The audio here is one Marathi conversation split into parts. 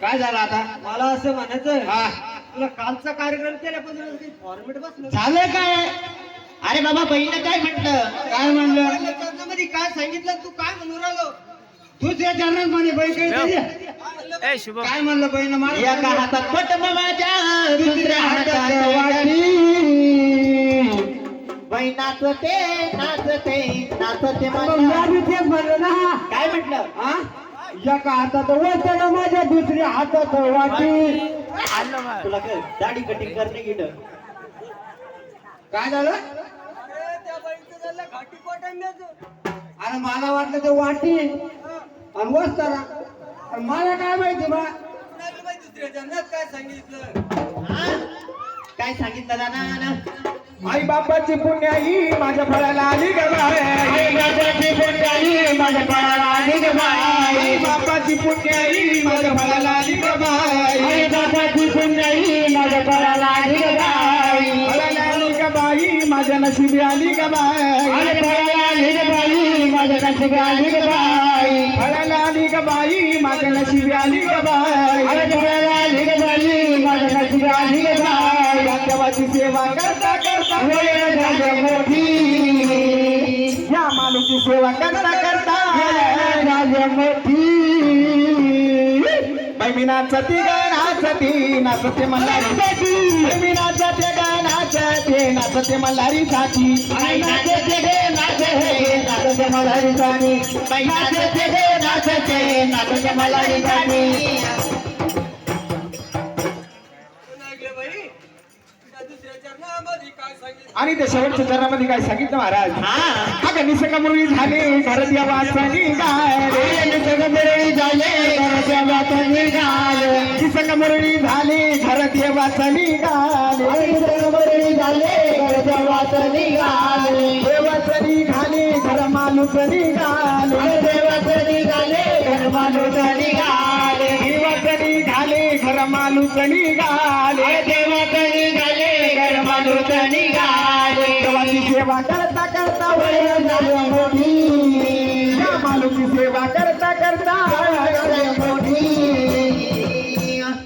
काय झालं आता? मला असं म्हणायचं हा. तुला कालचा कार्यक्रम केल्यापासून काही फॉर्मेट बसलं. झालं काय? अरे बाबा बहिणीनं काय म्हटलं? काय म्हणलं? चरणामध्ये काय सांगितलं? तू काय म्हणून राहिलो? तुझ्या चरणात म्हणे बाई काय काय? म्हणलं? काय म्हणलं बहीण? मला एका हातात पट माझ्या दुसऱ्या हातात वाटी. बाई नाचते नाचते नाचते मग माझ्या. मी तेच म्हणलं ना. काय म्हटलं? हा? एका हातात? वचन माझ्या दुसऱ्या हातात वाटी. तुला काय दाढी कटिंग करणे गेलं काय झालं? अरे, मला वाटलं ते वाटी. आणि वस्तारा आणि मला काय माहिती बा? काय सांगितलं? काय सांगितलं दादा? आई बापाची पुण्याई माझ्या फळाला आली ग बाय आई बापाची पुण्याई माझ्या फळाला आली ग बाय आई बापाची पुण्याई माझ्या फळाला आली ग बाय आई बापाची पुण्याई माझ्या फळाला आली ग बाय फळाला आली ग बाई माझ्या नशिबी आली ग बाय अरे फळाला आली ग बाई माझ्या नशिबी आली ग बाई फळाला आली ग बाई माझ्या नशिबी आली ग देवाची सेवा करता करता वेळ झाली मोठी. या माणूची सेवा करता करता वेळ झाली मोठी. बाई मी नाचती ग नाचती नाचते मल्हारी मी नाचते ग नाचते नाचते मल्हारी साठी. नाचते ग नाचते नाचते मल्हारी साठी. बाई नाचते ग नाचते नाचते मल्हारी साठी. आणि त्या शेवटच्या चरणामध्ये काय सांगितलं महाराज? हा. अगं निसकमुळी झाले? घरात या वाचनी गाय निसकमुळी झाले? घरात या वाचनी गाय निसकमुळी झाले? घरात या वाचनी गाय निसकमुळी झाले? घरात या वाचनी गाय देवाचनी घाले घर माणूस निघाले देवाचनी घाले घर देवाचनी घाले घर निघाले वय झाली मोठी या माणूची सेवा करता करता वय झाली मोठी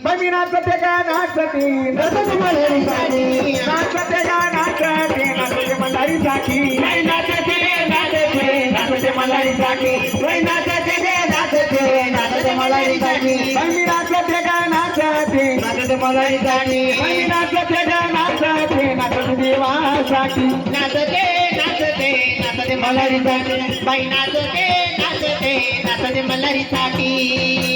बाई नाचते का नाचते नाचते मल्हारी साठी नाचते का नाचते नाचते मल्हारी साठी बाई नाचते नाचते नाचते मल्हारी साठी बाई नाचते गे नाचते नाचते मल्हारी साठी बाई मी नाचते का नाचते नाचते मल्हारी साठी बाई मी नाचते का नाचते नाचते देवासाठी नाचते नाचते नाचते. मल्हारीसाठी बाई नाचते नाचते नाचते मल्हारीसाठी